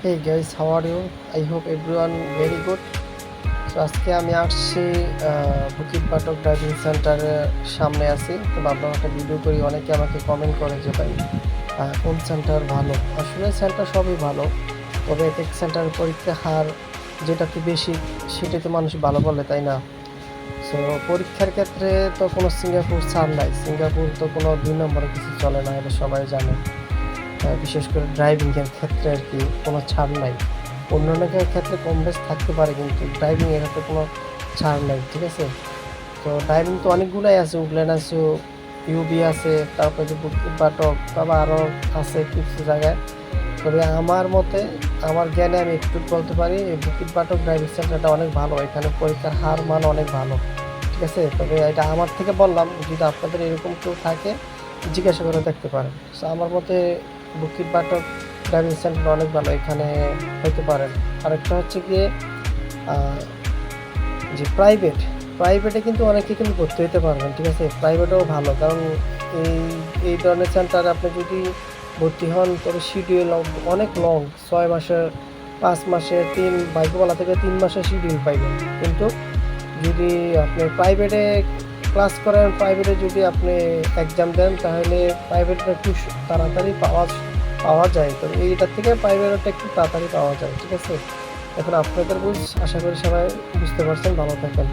Hey guys, how are you? I hope everyone very good. So আজকে আমি আসছি বুকিট পাটক driving সেন্টারের সামনে আছি। তো ভাবলাম একটা ভিডিও করি অনেকে আমাকে কমেন্ট করে যে ভাই কোন সেন্টার ভালো? আসলে সেন্টার সবই ভালো তবে এক এক সেন্টারের পরীক্ষা হার যেটাতে বেশি সেটাতে মানুষ ভালো বলে তাই না? সো পরীক্ষার ক্ষেত্রে তো কোনো সিঙ্গাপুর ছাড় নাই। সিঙ্গাপুর তো কোনো দুই নম্বরে কিছু চলে না এটা সবাই জানে। বিশেষ করে ড্রাইভিংয়ের ক্ষেত্রে আর কি কোনো ছাড় নাই। অন্যান্য ক্ষেত্রে কম বেশ থাকতে পারে, কিন্তু ড্রাইভিং এর ক্ষেত্রে কোনো ছাড় নাই, ঠিক আছে? তো ড্রাইভিং তো অনেকগুলাই আছে উগলেন আছে ইউবি আছে, তারপরে যে বুকিং বাটক তারপর আরও আছে কিছু জায়গায়। তবে আমার মতে, আমার জ্ঞানে আমি একটু বলতে পারি বুকিট বাটক ড্রাইভিং সেন্টারটা অনেক ভালো, এখানে পরীক্ষার হার, মান অনেক ভালো, ঠিক আছে? তবে এটা আমার থেকে বললাম, যদি আপনাদের এরকম কেউ থাকে, জিজ্ঞাসা করে দেখতে পারেন। সো আমার মতে বাটক ড্রাইভিং সেন্টার অনেক ভালো এখানে হইতে পারেন। আরেকটা হচ্ছে গিয়ে যে প্রাইভেট প্রাইভেটে কিন্তু অনেকে কিন্তু ভর্তি হতে পারবেন, ঠিক আছে? প্রাইভেটেও ভালো, কারণ এই এই ধরনের সেন্টারে আপনি যদি ভর্তি হন, তবে শিডিউল অনেক লং ছয় মাসের, পাঁচ মাসে তিন বাইকওয়ালা থেকে তিন মাসের শিডিউল পাইবেন। কিন্তু যদি আপনি প্রাইভেটে ক্লাস করেন প্রাইভেটে যদি আপনি এক্সাম দেন, তাহলে প্রাইভেটটা একটু তাড়াতাড়ি পাওয়া পাওয়া যায়। তো এইটার থেকে প্রাইভেটটা একটু তাড়াতাড়ি পাওয়া যায়, ঠিক আছে? এখন আপনাদের বুঝ, আশা করি সবাই বুঝতে পারছেন, ভালো থাকেন।